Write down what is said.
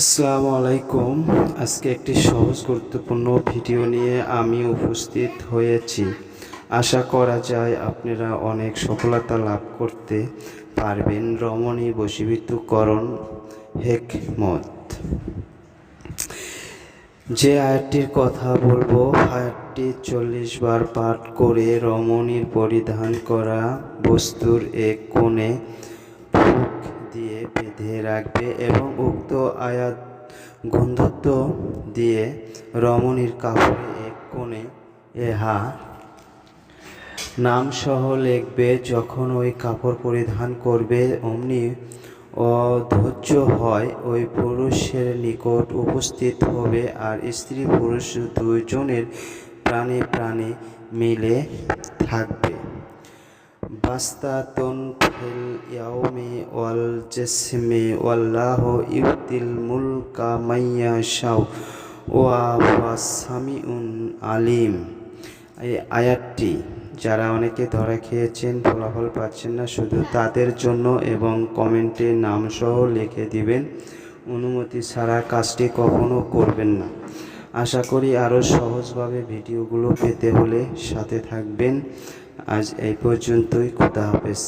আসসালামু আলাইকুম। আজকে একটি সহজ গুরুত্বপূর্ণ ভিডিও নিয়ে আমি উপস্থিত হয়েছি। আশা করা যায় আপনারা অনেক সফলতা লাভ করতে পারবেন। রমণী বশীভূতকরণ হেকমত। যে আয়াতটির কথা বলব, আয়াতটি চল্লিশ বার পাঠ করে রমণীর পরিধান করা বস্তুর এক কোণে বেঁধে রাখবে এবং উক্ত আয়াত গন্ধত্ব দিয়ে রমণীর কাপড়ে এক কোণে এহা নাম সহ লিখবে, যখন ওই কাপড় পরিধান করবে, অমনি অধৈর্য হয়, ওই পুরুষের নিকট উপস্থিত হবে আর স্ত্রী পুরুষ দুইজনের প্রাণে প্রাণে মিলে থাকবে। বাস্তাতুন ফিল ইয়াউমি ওয়াল জিসমি ওয়াল্লাহ ইউতিল মুলকা মাইয়া শাও ওয়া ওয়া সামিউন আলিম। এই আয়াতটি যারা অনেকে ধরা খেয়েছেন, ফলাফল পাচ্ছেন না, শুধু তাদের জন্য এবং কমেন্টে নামসহ লিখে দিবেন। অনুমতি ছাড়া কাজটি কখনো করবেন না। আশা করি আরও সহজভাবে ভিডিওগুলো পেতে হলে সাথে থাকবেন। আজ এই পর্যন্তই খুদা হাফেজ।